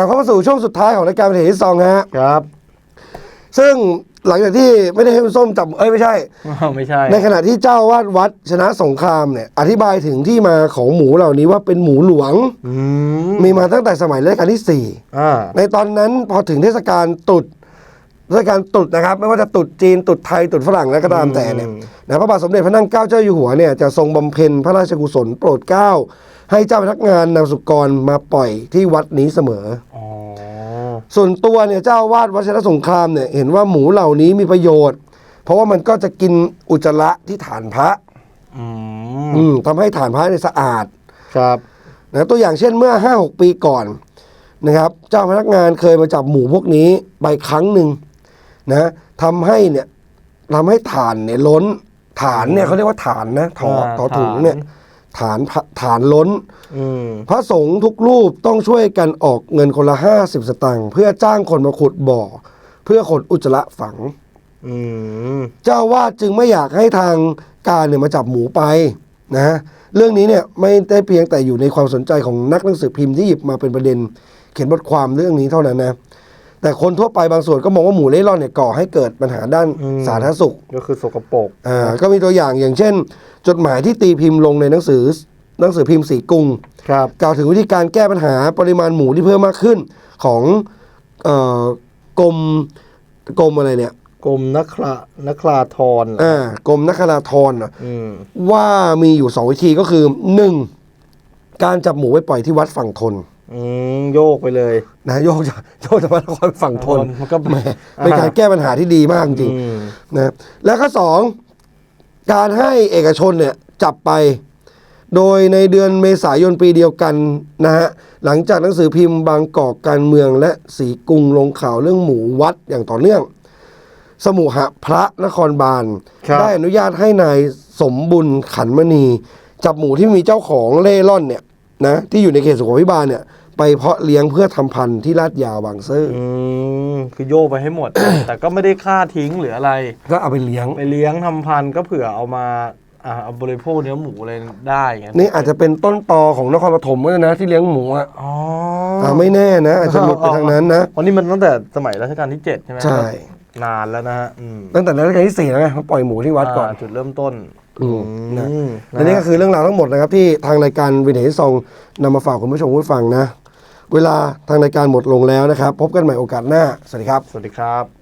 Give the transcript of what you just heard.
ลับเข้ามาสู่ช่วงสุดท้ายของรายการเป็นเหตุที่สองฮะครับ ซึ่งหลังจากที่ไม่ได้ให้คุณส้มจับเอ้ยไม่ใช่ไม่ใช่ ในขณะที่เจ้าวาดวัดชนะสงครามเนี่ยอธิบายถึงที่มาของหมูเหล่านี้ว่าเป็นหมูหลวง อืมมีมาตั้งแต่สมัยรัชกาลที่สี่ อ่า ในตอนนั้นพอถึงเทศกาลตรุษเทศกาลตรุษนะครับ ไม่ว่าจะตรุษจีนตรุษไทยตรุษฝรั่งและก็ตามแต่เนี่ยนะพระบาทสมเด็จพระนั่งเกล้าเจ้าอยู่หัวเนี่ยจะทรงบำเพ็ญพระราชกุศลโปรดเกล้า ให้เจ้าพนักงานนำสุกรมาปล่อยที่วัดนี้เสมออ๋อ ส่วนตัวเนี่ยเจ้าอาวาดวัดชนะสงครามเนี่ยเห็นว่าหมูเหล่านี้มีประโยชน์ เพราะว่ามันก็จะกินอุจจาระที่ฐานพระ อืมอืมทำให้ฐานพระเนี่ยสะอาดครับ นะตัวอย่างเช่นเมื่อ 5-6 ปีก่อนนะครับ เจ้าพนักงานเคยมาจับหมูพวกนี้ไปครั้งหนึ่งนะทำให้เนี่ยทำให้ฐานเนี่ยล้นฐานเนี่ยเขาเรียกว่าฐานนะถออ่าถอถุงฐานเนี่ยฐาน พระฐานล้น อืม พระสงฆ์ทุกรูปต้องช่วยกันออกเงินคนละ50สตางค์เพื่อจ้างคนมาขุดบ่อ เพื่อขนอุจจาระฝัง อืม เจ้าอาวาดจึงไม่อยากให้ทางการเนี่ยมาจับหมูไปนะเรื่องนี้เนี่ยไม่ได้เพียงแต่อยู่ในความสนใจของนักหนังสือพิมพ์ที่หยิบมาเป็นประเด็น เขียนบทความเรื่องนี้เท่านั้นนะ แต่คนทั่วไปบางส่วนก็มองว่าหมูเล่ร่อนเนี่ยก่อให้เกิดปัญหาด้านสาธารณสุข ก็คือสกปรก อ่าก็มีตัวอย่างอย่างเช่น จดหมายที่ตีพิมพ์ลงในหนังสือหนังสือพิมพ์สีกรุงครับ กล่าวถึงวิธีการแก้ปัญหาปริมาณหมูที่เพิ่มมากขึ้นของเอ่อกรมกรมอะไรเนี่ยกรมนักครานักคราธรอ่ากรมนักคราธรน่ะอืมว่ามีอยู่สองวิธีก็คือหนึ่งการจับหมูไปปล่อยที่วัดฝั่งทน อืมโยกไปเลย นะโยกจากโยกจากวัดนครฝั่งทนมันก็แหมเป็นการแก้ปัญหาที่ดีมากจริงอืม ๆนะแล้วก็สองการให้เอกชนเนี่ยจับไป โดยในเดือนเมษายนปีเดียวกันนะฮะหลังจากหนังสือพิมพ์บางกอกการเมืองและสีกรุงลงข่าวเรื่องหมูวัดอย่างต่อเนื่อง สมุหพระนครบาล ครับ ได้อนุญาตให้นายสมบุญขันมณี จับหมูที่มีเจ้าของเล่ร่อนเนี่ย นะที่อยู่ในเขตสุขภิบาลเนี่ย ไปเพาะเลี้ยงเพื่อทำพันธุ์ที่ลาดยาวบางซื่อออืมคือโยกไปให้หมด แต่ก็ไม่ได้ฆ่าทิ้งหรืออะไร ก็เอาไปเลี้ยง ไปเลี้ยงทำพันธุ์ก็เผื่อเอามาอ่าเอาบริโภคเนื้อหมูอะไรได้ไงนี่อาจจะเป็นต้นตอของนครปฐมก็ได้นะที่เลี้ยงหมูอะอ๋ออ่าไม่แน่นะ อาจจะหลุดไปทางนั้นนะวันนี้มันตั้งแต่สมัยรัชกาลที่เจ็ดใช่ไหมใช่ นานแล้วนะฮะอืมตั้งแต่รัชกาลที่สี่แล้วไงเขาปล่อยหมูที่วัดก่อนาจุดเริ่มต้นอืม นะอืมและนี่ก็คือเรื่องราวทั้งหมดนะครับ ที่ทางรายการวินเทจซองนำมาฝากคุณผู้ชมผู้ฟังนะ เวลาทางรายการหมดลงแล้วนะครับ พบกันใหม่โอกาสหน้า สวัสดีครับ สวัสดีครับ